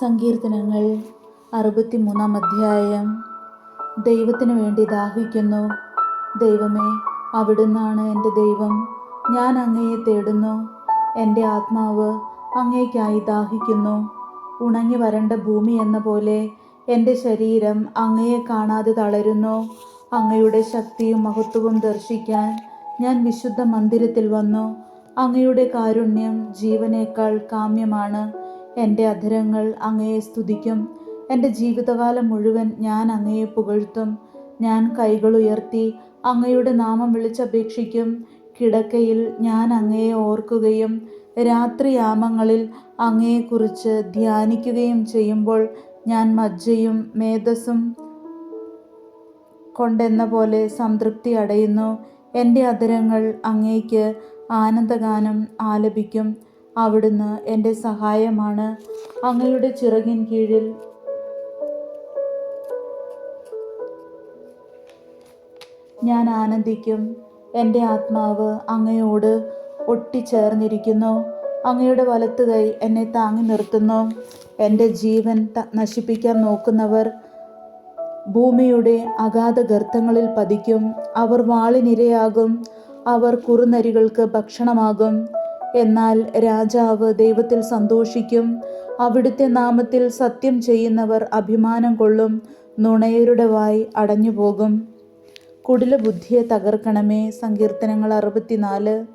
സങ്കീർത്തനങ്ങൾ അറുപത്തി മൂന്നാം അധ്യായം. ദൈവത്തിന് വേണ്ടി ദാഹിക്കുന്നു. ദൈവമേ അവിടുന്നാണ് എന്റെ ദൈവം. ഞാൻ അങ്ങയെ തേടുന്നു. എന്റെ ആത്മാവ് അങ്ങേക്കായി ദാഹിക്കുന്നു. ഉണങ്ങി വരണ്ട ഭൂമി എന്ന പോലെ എന്റെ ശരീരം അങ്ങയെ കാണാതെ തളരുന്നു. അങ്ങയുടെ ശക്തിയും മഹത്വവും ദർശിക്കാൻ ഞാൻ വിശുദ്ധ മന്ദിരത്തിൽ വന്നു. അങ്ങയുടെ കാരുണ്യം ജീവനേക്കാൾ കാമ്യമാണ്. എന്റെ അധരങ്ങൾ അങ്ങയെ സ്തുതിക്കും. എന്റെ ജീവിതകാലം മുഴുവൻ ഞാൻ അങ്ങയെ പുകഴ്ത്തും. ഞാൻ കൈകൾ ഉയർത്തി അങ്ങയുടെ നാമം വിളിച്ചപേക്ഷിക്കും. കിടക്കയിൽ ഞാൻ അങ്ങയെ ഓർക്കുകയും രാത്രിയാമങ്ങളിൽ അങ്ങയെക്കുറിച്ച് ധ്യാനിക്കുകയും ചെയ്യുമ്പോൾ ഞാൻ മജ്ജയും മേധസ്സും കൊണ്ടെന്ന പോലെ സംതൃപ്തി അടയുന്നു. എന്റെ അധരങ്ങൾ അങ്ങേക്ക് ആനന്ദഗാനം ആലപിക്കും. അവിടുന്ന് എന്റെ സഹായമാണ്. അങ്ങയുടെ ചിറകിൻ കീഴിൽ ഞാൻ ആനന്ദിക്കും. എന്റെ ആത്മാവ് അങ്ങയോട് ഒട്ടിച്ചേർന്നിരിക്കുന്നു. അങ്ങയുടെ വലത്തുകൈ എന്നെ താങ്ങി നിർത്തുന്നു. എന്റെ ജീവൻ നശിപ്പിക്കാൻ നോക്കുന്നവർ ഭൂമിയുടെ അഗാധ ഗർത്തങ്ങളിൽ പതിക്കും. അവർ വാളിനിരയാകും. അവർ കുറുനരികൾക്ക് ഭക്ഷണമാകും. എന്നാൽ രാജാവ് ദൈവത്തിൽ സന്തോഷിക്കും. അവിടുത്തെ നാമത്തിൽ സത്യം ചെയ്യുന്നവർ അഭിമാനം കൊള്ളും. നുണയരുടെ വായി അടഞ്ഞു പോകും കുടില ബുദ്ധിയെ തകർക്കണമേ സങ്കീർത്തനങ്ങൾ അറുപത്തിനാല്.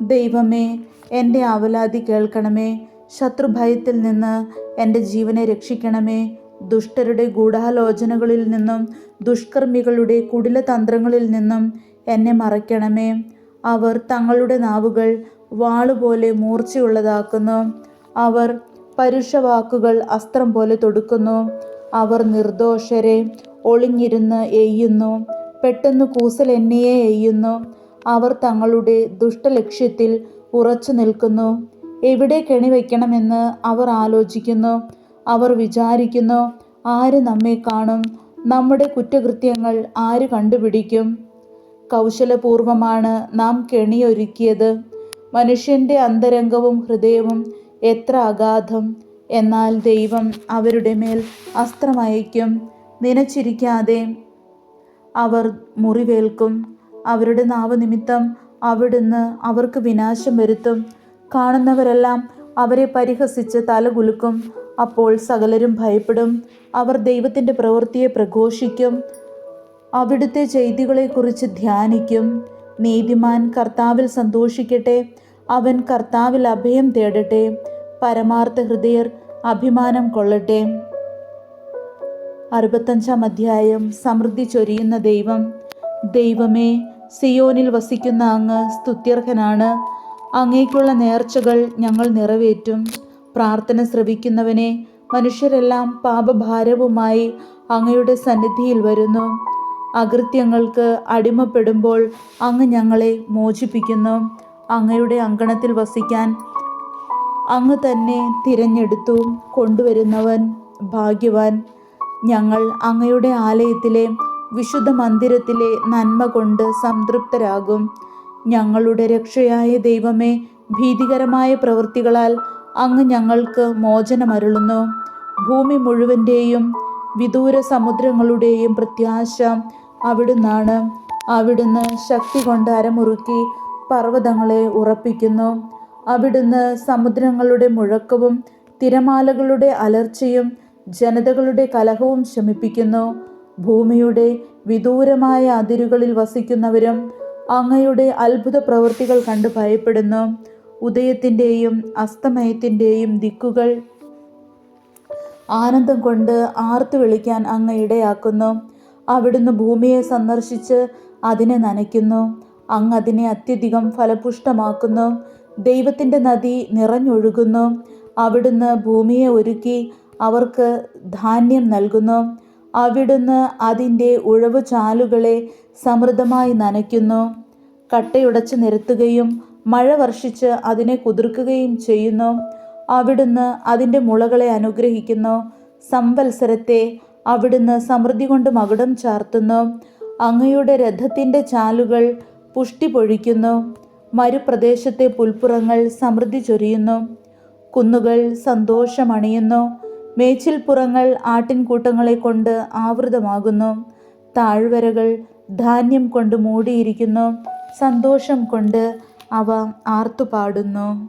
ദൈവമേ എന്റെ അവലാതി കേൾക്കണമേ ശത്രുഭയത്തിൽ നിന്ന് എന്റെ ജീവനെ രക്ഷിക്കണമേ. ദുഷ്ടരുടെ ഗൂഢാലോചനകളിൽ നിന്നും ദുഷ്കർമ്മികളുടെ കുടില തന്ത്രങ്ങളിൽ നിന്നും എന്നെ മറയ്ക്കണമേ. അവർ തങ്ങളുടെ നാവുകൾ വാളുപോലെ മൂർച്ചയുള്ളതാക്കുന്നു. അവർ പരുഷവാക്കുകൾ അസ്ത്രം പോലെ തൊടുക്കുന്നു. അവർ നിർദോഷരെ ഒളിഞ്ഞിരുന്ന് എയ്യുന്നു. പെട്ടെന്ന് കൂസൽ എന്നെയെ എയ്യുന്നു. അവർ തങ്ങളുടെ ദുഷ്ടലക്ഷ്യത്തിൽ ഉറച്ചു നിൽക്കുന്നു. എവിടെ കെണി വയ്ക്കണമെന്ന് അവർ ആലോചിക്കുന്നു. അവർ വിചാരിക്കുന്നു ആര് നമ്മെ കാണും? നമ്മുടെ കുറ്റകൃത്യങ്ങൾ ആര് കണ്ടുപിടിക്കും? കൗശലപൂർവമാണ് നാം കെണിയൊരുക്കിയത്. മനുഷ്യന്റെ അന്തരംഗവും ഹൃദയവും എത്ര അഗാധം. എന്നാൽ ദൈവം അവരുടെ മേൽ അസ്ത്രമയക്കും നനച്ചിരിക്കാതെ അവർ മുറിവേൽക്കും. അവരുടെ നാവനിമിത്തം അവിടുന്ന് അവർക്ക് വിനാശം വരുത്തും. കാണുന്നവരെല്ലാം അവരെ പരിഹസിച്ച് തലകുലുക്കും അപ്പോൾ സകലരും ഭയപ്പെടും. അവർ ദൈവത്തിന്റെ പ്രവൃത്തിയെ പ്രഘോഷിക്കും. അവിടുത്തെ ചെയ്തികളെക്കുറിച്ച് ധ്യാനിക്കും. നീതിമാൻ കർത്താവിൽ സന്തോഷിക്കട്ടെ. അവൻ കർത്താവിൽ അഭയം തേടട്ടെ പരമാർത്ഥ ഹൃദയർ അഭിമാനം കൊള്ളട്ടെ. അറുപത്തഞ്ചാം അധ്യായം സമൃദ്ധി ചൊരിയുന്ന ദൈവം. ദൈവമേ സിയോനിൽ വസിക്കുന്ന അങ്ങ് സ്തുത്യർഹനാണ്. അങ്ങേക്കുള്ള നേർച്ചകൾ ഞങ്ങൾ നിറവേറ്റും. പ്രാർത്ഥന ശ്രവിക്കുന്നവനെ മനുഷ്യരെല്ലാം പാപഭാരവുമായി അങ്ങയുടെ സന്നിധിയിൽ വരുന്നു. അകൃത്യങ്ങൾക്ക് അടിമപ്പെടുമ്പോൾ അങ്ങ് ഞങ്ങളെ മോചിപ്പിക്കുന്നു. അങ്ങയുടെ അങ്കണത്തിൽ വസിക്കാൻ അങ്ങ് തന്നെ തിരഞ്ഞെടുത്തു കൊണ്ടുവരുന്നവൻ ഭാഗ്യവാൻ. ഞങ്ങൾ അങ്ങയുടെ ആലയത്തിലെ വിശുദ്ധ മന്ദിരത്തിലെ നന്മ കൊണ്ട് സംതൃപ്തരാകും. ഞങ്ങളുടെ രക്ഷയായ ദൈവമേ ഭീതികരമായ പ്രവൃത്തികളാൽ അങ്ങ് ഞങ്ങൾക്ക് മോചനമരുളുന്നു. ഭൂമി മുഴുവന്റെയും വിദൂര സമുദ്രങ്ങളുടെയും പ്രത്യാശ അവിടുന്നാണ്. അവിടുന്ന് ശക്തി കൊണ്ട് അരമുറുക്കി പർവതങ്ങളെ ഉറപ്പിക്കുന്നു. അവിടുന്ന് സമുദ്രങ്ങളുടെ മുഴക്കവും തിരമാലകളുടെ അലർച്ചയും ജനതകളുടെ കലഹവും ശമിപ്പിക്കുന്നു. ഭൂമിയുടെ വിദൂരമായ അതിരുകളിൽ വസിക്കുന്നവരും അങ്ങയുടെ അത്ഭുത പ്രവൃത്തികൾ കണ്ട് ഭയപ്പെടുന്നു. ഉദയത്തിന്റെയും അസ്തമയത്തിന്റെയും ദിക്കുകൾ ആനന്ദം കൊണ്ട് ആർത്തു വിളിക്കാൻ അങ്ങ് ഇടയാക്കുന്നു. അവിടുന്ന് ഭൂമിയെ സന്ദർശിച്ച് അതിനെ നനയ്ക്കുന്നു. അങ്ങ് അതിനെ അത്യധികം ഫലപുഷ്ടമാക്കുന്നു. ദൈവത്തിന്റെ നദി നിറഞ്ഞൊഴുകുന്നു. അവിടുന്ന് ഭൂമിയെ ഒരുക്കി അവർക്ക് ധാന്യം നൽകുന്നു. അവിടുന്ന് അതിന്റെ ഉഴവു ചാലുകളെ സമൃദ്ധമായി നനയ്ക്കുന്നു. കട്ടയുടച്ച് നിരത്തുകയും മഴ വർഷിച്ച് അതിനെ കുതിർക്കുകയും ചെയ്യുന്നു. അവിടുന്ന് അതിന്റെ മുളകളെ അനുഗ്രഹിക്കുന്നു. സംവത്സരത്തെ അവിടുന്ന് സമൃദ്ധി കൊണ്ട് മകുടം ചാർത്തുന്നു. അങ്ങയുടെ രഥത്തിന്റെ ചാലുകൾ പുഷ്ടി പൊഴിക്കുന്നു. മരുപ്രദേശത്തെ പുൽപ്പുറങ്ങൾ സമൃദ്ധി ചൊരിയുന്നു. കുന്നുകൾ സന്തോഷമണിയുന്നു. മേച്ചിൽപ്പുറങ്ങൾ ആട്ടിൻകൂട്ടങ്ങളെ കൊണ്ട് ആവൃതമാകുന്നു. താഴ്വരകൾ ധാന്യം കൊണ്ട് മൂടിയിരിക്കുന്നു. സന്തോഷം കൊണ്ട് അവ ആർത്തുപാടുന്നു.